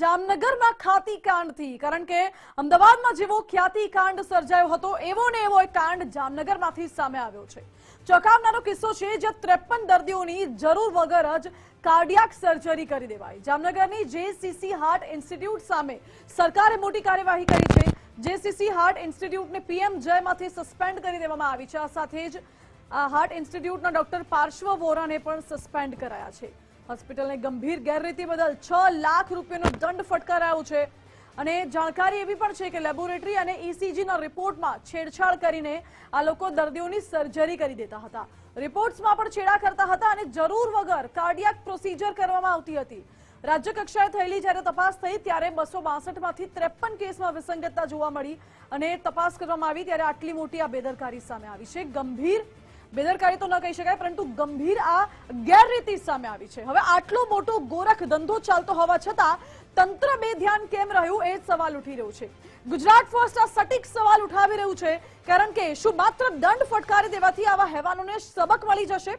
જામનગરમાં ખાતી કાંડથી, કારણ કે અમદાવાદમાં જેવો ખ્યાતિ કાંડ સર્જાયો હતો, એવો ને એવો એક કાંડ જામનગરમાંથી સામે આવ્યો છે. ચોંકાવનારો કિસ્સો છે જે ત્રેપન દર્દીઓની જરૂર વગર જ કાર્ડિયાક સર્જરી કરી દેવાઈ. જામનગરની જેસીસી હાર્ટ ઇન્સ્ટિટ્યૂટ સામે સરકારે મોટી કાર્યવાહી કરી છે. જેસીસી હાર્ટ ઇન્સ્ટિટ્યૂટને પીએમ જયમાંથી સસ્પેન્ડ કરી દેવામાં આવી છે. આ સાથે જ હાર્ટ ઇન્સ્ટિટ્યૂટના ડોક્ટર પાર્શ્વ વોરાને પણ સસ્પેન્ડ કરાયા છે. હોસ્પિટલને ગંભીર ગેરરીતિ બદલ છ લાખ રૂપિયાનો દંડ ફટકારાયો છે. અને જાણકારી એવી પણ છે કે લેબોરેટરી અને ઇસીજીના રિપોર્ટમાં છેડછાડ કરીને આ લોકો દર્દીઓની સર્જરી કરી દેતા હતા. રિપોર્ટ્સમાં પણ છેડા કરતા હતા અને જરૂર વગર કાર્ડિયાક પ્રોસિજર કરવામાં આવતી હતી. રાજ્ય કક્ષાએ થયેલી જ્યારે તપાસ થઈ ત્યારે બસો બાસઠમાંથી ત્રેપન કેસમાં વિસંગતતા જોવા મળી અને તપાસ કરવામાં આવી ત્યારે આટલી મોટી આ બેદરકારી સામે આવી છે. ગંભીર બેદરકારી તો ન કહી શકાય, પરંતુ ગંભીર આ ગેરરીતિ સામે આવી છે. હવે આટલો મોટો ગોરખ ધંધો ચાલતો હોવા છતાં તંત્ર બે ધ્યાન કેમ રહ્યું એ જ સવાલ ઉઠી રહ્યો છે. ગુજરાત ફર્સ્ટ આ સટીક સવાલ ઉઠાવી રહ્યું છે, કારણ કે શું માત્ર દંડ ફટકારી દેવાથી આવા હેવાનોને સબક મળી જશે?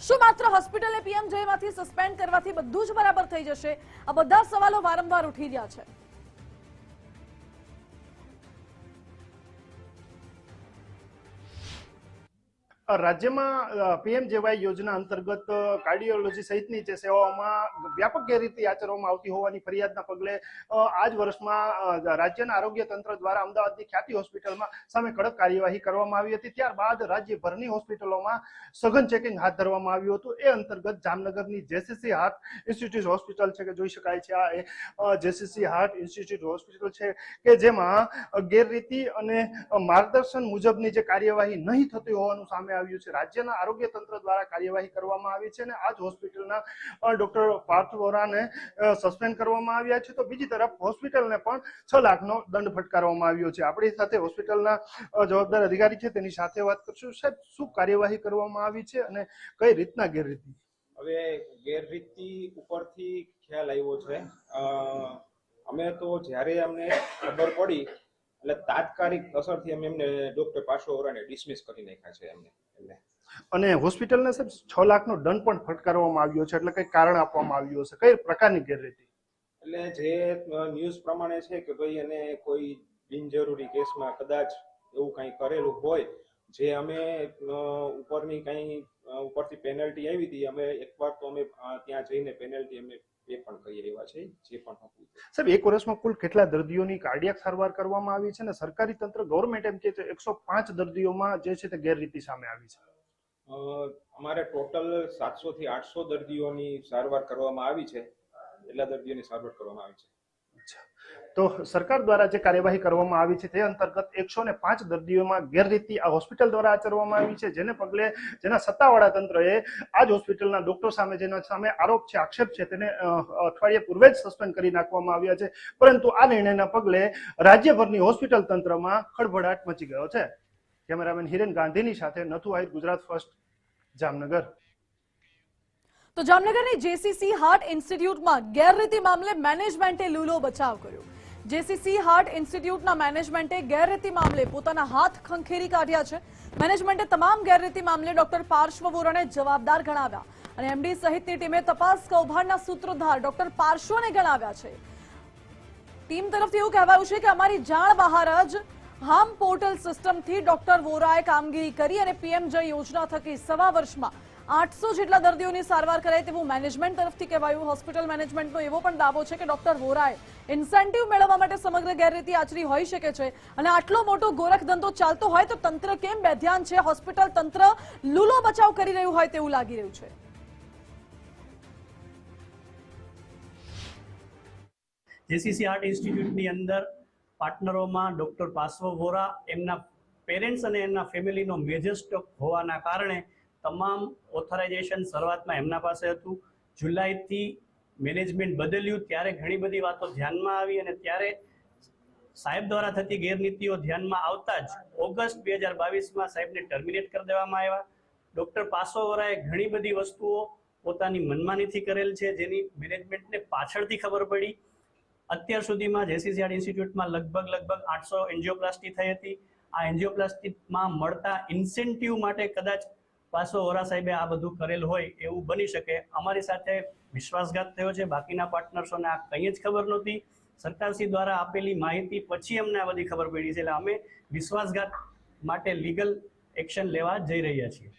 શું માત્ર હોસ્પિટલે પીએમ જયમાંથી સસ્પેન્ડ કરવાથી બધું જ બરાબર થઈ જશે? આ બધા સવાલો વારંવાર ઉઠી રહ્યા છે. રાજ્યમાં પીએમ જેવાય યોજના અંતર્ગત કાર્ડિયોલોજી સહિતની જે સેવાઓમાં વ્યાપક ગેરરીતિ આચરવામાં આવતી હોવાની ફરિયાદના પગલે આ જ વર્ષમાં રાજ્યના આરોગ્ય તંત્ર દ્વારા અમદાવાદની ખ્યાતિ હોસ્પિટલમાં સામે કડક કાર્યવાહી કરવામાં આવી હતી. ત્યારબાદ રાજ્યભરની હોસ્પિટલોમાં સઘન ચેકિંગ હાથ ધરવામાં આવ્યું હતું. એ અંતર્ગત જામનગરની જેસીસી હાર્ટ ઇન્સ્ટિટ્યૂટ હોસ્પિટલ છે કે જોઈ શકાય છે. આ જેસીસી હાર્ટ ઇન્સ્ટિટ્યૂટ હોસ્પિટલ છે કે જેમાં ગેરરીતિ અને માર્ગદર્શન મુજબની જે કાર્યવાહી નહીં થતી હોવાનું સામે આવ્યું છે. રાજ્યના આરોગ્ય તંત્ર દ્વારા કાર્યવાહી કરવામાં આવી છે અને આ જ હોસ્પિટલના ડોક્ટર પાર્થ વોરાને સસ્પેન્ડ કરવામાં આવ્યા છે. તો બીજી તરફ હોસ્પિટલને પણ છ લાખનો દંડ ફટકારવામાં આવ્યો છે. આપણી સાથે હોસ્પિટલના જવાબદાર અધિકારી છે. તેની સાથે વાત કરશું. સાહેબ, શું કાર્યવાહી કરવામાં આવી છે અને કઈ રીતના ગેરરીતિ? હવે ગેરરીતિ ઉપરથી ખ્યાલ આવ્યો છે. અમે તો જ્યારે અમને ખબર પડી, એટલે તાત્કાલિક અસરથી અમે એમને ડોક્ટર પાછો ઓરાને ડિસમિસ કરી નાખ્યા છે એમને. અને હોસ્પિટલને સાહેબ છ લાખનો દંડ પણ ફટકારવામાં આવ્યો છે એટલે કઈ કારણ આપવામાં આવ્યું હશે? કઈ પ્રકારની ગેરરીતિ? એટલે જે ન્યૂઝ પ્રમાણે છે કે ભાઈ એને કોઈ બિનજરૂરી કેસમાં કદાચ એવું કંઈ કરેલું હોય જે અમે ઉપરની કંઈ ઉપરથી પેનલ્ટી આવી હતી અમે એકવાર તો અમે ત્યાં જઈને પેનલ્ટી અમે એ પણ કરી રહ્યા છે જે પણ હતું. સાહેબ એક વર્ષમાં કુલ કેટલા દર્દીઓની કાર્ડિયાક સારવાર કરવામાં આવી છે અને સરકારી તંત્ર ગવર્મેન્ટ એમ કે એકસો પાંચ દર્દીઓમાં જે છે તે ગેરરીતિ સામે આવી છે? અમારે ટોટલ સાતસો થી આઠસો દર્દીઓની સારવાર કરવામાં આવી છે. એટલા દર્દીઓની સારવાર કરવામાં આવી છે. તો સરકાર દ્વારા જે કાર્યવાહી કરવામાં આવી છે તે અંતર્ગત એકસો ને પાંચ દર્દીઓમાં ગેરરીતિ આ હોસ્પિટલ દ્વારા આચરવામાં આવી છે, જેને પગલે જેના સત્તાવાળા તંત્રએ આ જ હોસ્પિટલના ડોક્ટર સામે જેના સામે આરોપ છે, આક્ષેપ છે તેને અઠવાડિયે પૂર્વે જ સસ્પેન્ડ કરી નાખવામાં આવ્યા છે. પરંતુ આ નિર્ણયના પગલે રાજ્યભરની હોસ્પિટલ તંત્રમાં ખળભળાટ મચી ગયો છે. કેમેરામેન હિરેન ગાંધીની સાથે નથુ આહિર, ગુજરાત ફર્સ્ટ, જામનગર. તો જામનગરની જેસીસી હાર્ટ ઇન્સ્ટિટ્યૂટમાં ગેરરીતિ મામલે મેનેજમેન્ટે લૂલો બચાવ કર્યો. જેસીસી હાર્ટ ઇન્સ્ટિટ્યૂટના મેનેજમેન્ટે ગેરરીતિ મામલે પોતાના હાથ ખંખેરી કાઢ્યા છે. મેનેજમેન્ટે તમામ ગેરરીતિ મામલે ડોક્ટર પાર્શ્વ વોરાને જવાબદાર ગણાવ્યા અને એમડી સહિતની ટીમે તપાસ કૌભાંડના સૂત્રધાર ડોક્ટર પાર્શ્વને ગણાવ્યા છે. ટીમ તરફથી એવું કહેવાયું છે કે અમારી જાણ બહાર જ હામ પોર્ટલ સિસ્ટમથી ડોક્ટર વોરાએ કામગીરી કરી અને પીએમ જય યોજના થકી સવા વર્ષમાં આઠસો જેટલા દર્દીઓની સારવાર કરાય તેવું મેનેજમેન્ટ તરફથી કહેવાયું. હોસ્પિટલ મેનેજમેન્ટનો એવો પણ દાવો છે કે ડોક્ટર વોરાએ ઇન્સેન્ટિવ મેળવવા માટે સમગ્ર ગેરરીતિ આચરી હોઈ શકે છે અને આટલો મોટો ગોરખ ધંધો ચાલતો હોય તો તંત્ર કેમ બેધ્યાન છે? હોસ્પિટલ તંત્ર લૂલો બચાવ કરી રહ્યું હોય તેવું લાગી રહ્યું છે. જેસીસી આર્ટ ઇન્સ્ટિટ્યૂટની અંદર પાર્ટનરોમાં ડૉક્ટર પાર્શ્વ વોરા, એમના પેરેન્ટ્સ અને એમના ફેમિલીનો મેજર સ્ટોક હોવાના કારણે તમામ ઓથોરાઇઝેશન શરૂઆતમાં એમના પાસે હતું. જુલાઈથી મેનેજમેન્ટ બદલ્યું. ત્યારે ઘણી બધી વાતો ધ્યાનમાં આવી અને ત્યારે સાહેબ દ્વારા થતી ગેરનીતિઓ ધ્યાનમાં આવતા જ ઓગસ્ટ બે હજાર બાવીસમાં સાહેબને ટર્મિનેટ કરી દેવામાં આવ્યા. ડૉક્ટર પાસોવરાએ ઘણી બધી વસ્તુઓ પોતાની મનમાનીથી કરેલ છે, જેની મેનેજમેન્ટને પાછળથી ખબર પડી. અત્યાર સુધીમાં જેસીસીઆર ઇન્સ્ટિટ્યૂટમાં લગભગ લગભગ આઠસો એન્જિયોપ્લાસ્ટી થઈ હતી. આ એન્જિયોપ્લાસ્ટીમાં મળતા ઇન્સેન્ટિવ માટે કદાચ પાસો વોરા સાહેબે આ બધું કરેલ હોય એવું બની શકે. અમારી સાથે વિશ્વાસઘાત થયો છે. બાકીના પાર્ટનર્સોને આ કંઈ જ ખબર નહોતી. સરકારશ્રી દ્વારા આપેલી માહિતી પછી અમને આ બધી ખબર પડી છે. એટલે અમે વિશ્વાસઘાત માટે લીગલ એક્શન લેવા જઈ રહ્યા છીએ.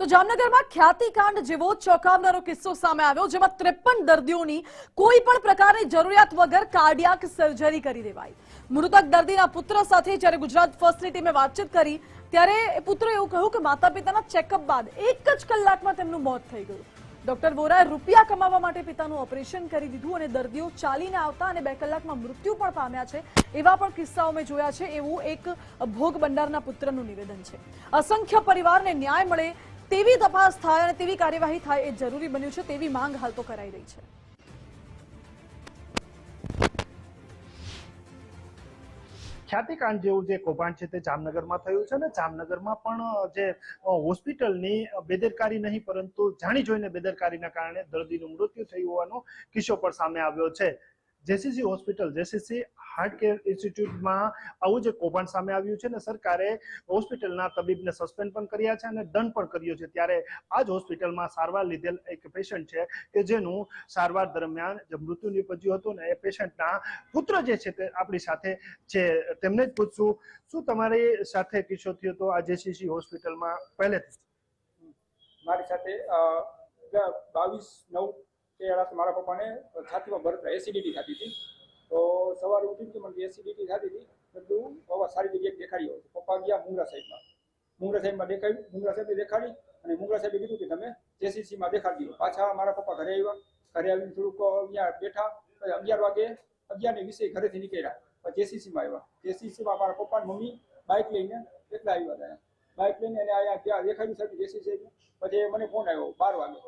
તો જામનગરમાં ખ્યાતિકાંડ જેવો ચોંકાવનારો કિસ્સો સામે આવ્યો, જેમાં ત્રેપન દર્દીઓની કોઈ પણ પ્રકારની જરૂરિયાત વગર કાર્ડિયાક સર્જરી કરી દેવાઈ. મૃતક દર્દીના પુત્ર સાથે જ્યારે ગુજરાત ફર્સ્ટની ટીમે વાતચીત કરી, ત્યારે પુત્રે એવું કહ્યું કે માતા પિતાના ચેકઅપ બાદ એક જ કલાકમાં તેમનું મોત થઈ ગયું. ડોક્ટર વોરાએ રૂપિયા કમાવા માટે પિતાનું ઓપરેશન કરી દીધું અને દર્દીઓ ચાલીને આવતા અને બે કલાકમાં મૃત્યુ પણ પામ્યા છે. એવા પણ કિસ્સાઓ મેં જોયા છે. એવું એક ભોગ બંડારના પુત્રનું નિવેદન છે. અસંખ્ય પરિવારને ન્યાય મળે તેવી તપાસ થાય અને તેવી કાર્યવાહી થાય એ જરૂરી બન્યું છે, તેવી માંગ હાલ તો કરાઈ રહી છે. ખ્યાતિકાંડ જેવું જે કૌભાંડ છે તે જામનગરમાં થયું છે અને જામનગરમાં પણ જે હોસ્પિટલની બેદરકારી નહીં, પરંતુ જાણી જોઈને બેદરકારીના કારણે દર્દીનું મૃત્યુ થયું હોવાનો કિસ્સો પણ સામે આવ્યો છે. JCC hospital, JCC heart care ઇન્સ્ટિટ્યૂટમાં આવું જે કૌભાંડ સામે આવ્યું છે ને સરકારે હોસ્પિટલના તબીબને સસ્પેન્ડ પણ કર્યા છે અને દંડ પણ કર્યો છે. ત્યારે આ જ હોસ્પિટલમાં સારવાર લીધેલ એક પેશન્ટ છે કે જેનું સારવાર દરમિયાન જે મૃત્યુ નિપજ્યું હતું ને એ પેશન્ટના પુત્ર જે છે તે આપણી સાથે છે. તેમને જ પૂછશું, શું તમારી સાથે કિસ્સો થયો હતો આ જેસીસી હોસ્પિટલમાં પહેલેથી? મારી સાથે બાવીસ, નવ તે અડાસ મારા પપ્પાને છાતીમાં ભરતા એસિડિટી થતી હતી. તો સવારે ઉઠી તો મને એસિડિટી થતી હતી બધું હવે સારી જગ્યાએ દેખાડી આવું. પપ્પા ગયા મુંગરા સાઈડમાં. મુંગરા સાઈડમાં દેખાડ્યું મુંગરા સાહેબે દેખાડી અને મુંગરા સાહેબે કીધું કે, તમે જેસીસીમાં દેખાડી દો. પાછા મારા પપ્પા ઘરે આવ્યા. ઘરે આવીને થોડુંક અહીંયા બેઠા, પછી અગિયાર વાગે અગિયાર ને વીસે ઘરેથી નીકળ્યા. પછી જેસીસીમાં આવ્યા. જેસીસીમાં મારા પપ્પા ને મમ્મી બાઇક લઈને એકલા આવ્યા હતા. બાઇક લઈને એને અહીંયા ત્યાં દેખાડ્યું સાહેબ જેસીસી પછી મને ફોન આવ્યો બાર વાગે.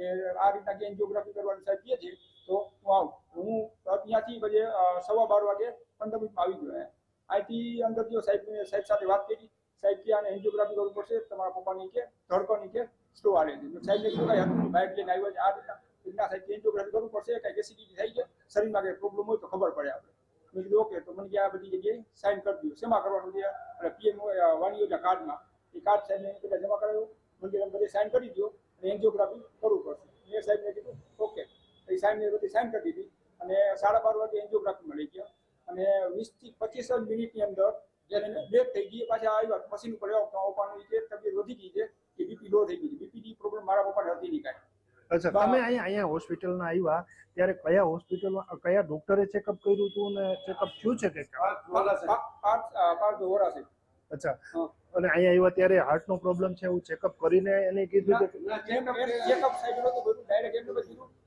કે આ રીતના કે એન્જિયોગ્રાફી કરવાની સાહેબ કહે છે, તો હું આવું. હું ત્યાંથી પછી સવા બાર વાગે પંદર મિનિટમાં આવી ગયો. અહીંથી અંદર જો સાહેબ સાહેબ સાથે વાત કરી, સાહેબ કે આને એન્જિયોગ્રાફી કરવું પડશે, તમારા પપ્પાની કે ધડકોની કે સ્લો આવે છે. સાહેબને કીધું કાંઈ હતું બાઇક લઈને આવ્યો છે, આ રીતના. રીતના સાહેબ એન્જિયોગ્રાફી કરવું પડશે, કાંઈ એસિડિટી થઈ છે શરીરમાં કંઈ પ્રોબ્લેમ હોય તો ખબર પડે આપણે. મેં કીધું, ઓકે, તો મને કે આ બધી જગ્યાએ સાઇન કરી દીધું શેમાં કરવાનું છે? અને પીએમ વાણી યોજના કાર્ડમાં. એ કાર્ડ સાહેબને જમા કરાવ્યું મને બધે સાઇન કરી દો અને એન્જિયોગ્રાફી કરવું પડશે એ સાહેબને કીધું ઓકે એ સાહેબને બધી સાઇન કરી દીધી અને સાડા બાર વાગે એન્જિયોગ્રાફી મળી ગયા અને વીસથી પચીસ જ મિનિટની અંદર જ્યારે ડેથ થઈ ગઈ પાછા આવ્યા મશીન ઉપર આવ્યા જે તબિયત વધી ગઈ છે એ બીપી લો થઈ ગઈ છે બીપીની પ્રોબ્લેમ મારા પપ્પાને હતી નહીં કાંઈ અચ્છા તમે અહીંયા અહીંયા હોસ્પિટલમાં આવ્યા ત્યારે કયા હોસ્પિટલમાં કયા ડોક્ટરે ચેકઅપ કર્યું હતું અને ચેકઅપ થયું છે કે અચ્છા હા. અને અહીંયા આવ્યા ત્યારે હાર્ટનો પ્રોબ્લેમ છે એવું ચેકઅપ કરીને એને કીધું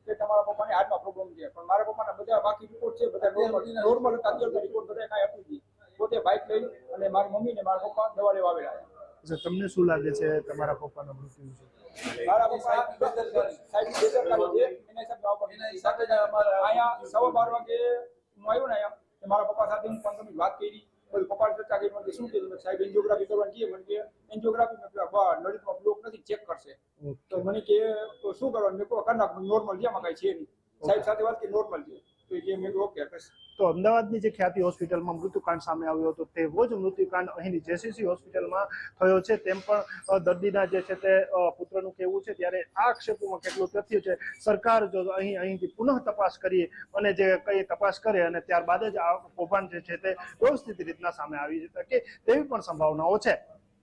કે તમારા પપ્પાને હાર્ટમાં પ્રોબ્લેમ છે. પણ મારા પપ્પાના બધા બાકી રિપોર્ટ છે બધા નોર્મલ નોર્મલ હતા અત્યારે રિપોર્ટ બધા કાંઈ આપી જ પોતે બાઇક લઈ અને મારી મમ્મી ને મારા પપ્પા દવા લેવા આવેલા અચ્છા, તમને શું લાગે છે તમારા પપ્પાનું મૃત્યુ છે મારા પપ્પા સાહેબ બેદરકારી છે એને સાહેબ જવાબ આપી સાથે જ અહીંયા સવા બાર વાગે હું આવ્યો ને અહીંયા મારા પપ્પા સાથે હું પંદર મિનિટ વાત કરી. પછી પપ્પાની ચર્ચા કરી મને શું કીધું સાહેબ એન્જિયોગ્રાફી કરવાની કહીએ મને કે એન્જિયોગ્રાફી મેં કીધું, હા નળીમાં બ્લોક નથી ચેક કરશે. તો મને કે શું કરવાનું? મેં કહો કરી નોર્મલ છે આમાં કાંઈ છે નહીં. સાહેબ સાથે વાત કે નોર્મલ છે. તો અમદાવાદની જે ખ્યાતિ હોસ્પિટલમાં મૃત્યુકાંડ સામે આવ્યો હતો તેવો જ મૃત્યુકાંડ અહીંની જેસીસી હોસ્પિટલમાં થયો છે. તેમ પણ દર્દીના જે છે તે પુત્રનું કહેવું છે, ત્યારે આ ક્ષેત્રમાં કેટલું તથ્ય છે, સરકાર જો અહીં, અહીંથી પુનઃ તપાસ કરી અને જે કઈ તપાસ કરે અને ત્યારબાદ જ આ કૌભાંડ જે છે તે વ્યવસ્થિત રીતના સામે આવી શકે તેવી પણ સંભાવનાઓ છે.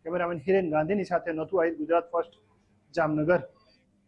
કેમેરામેન હિરેન ગાંધીની સાથે નથુ આહિર, ગુજરાત ફર્સ્ટ, જામનગર.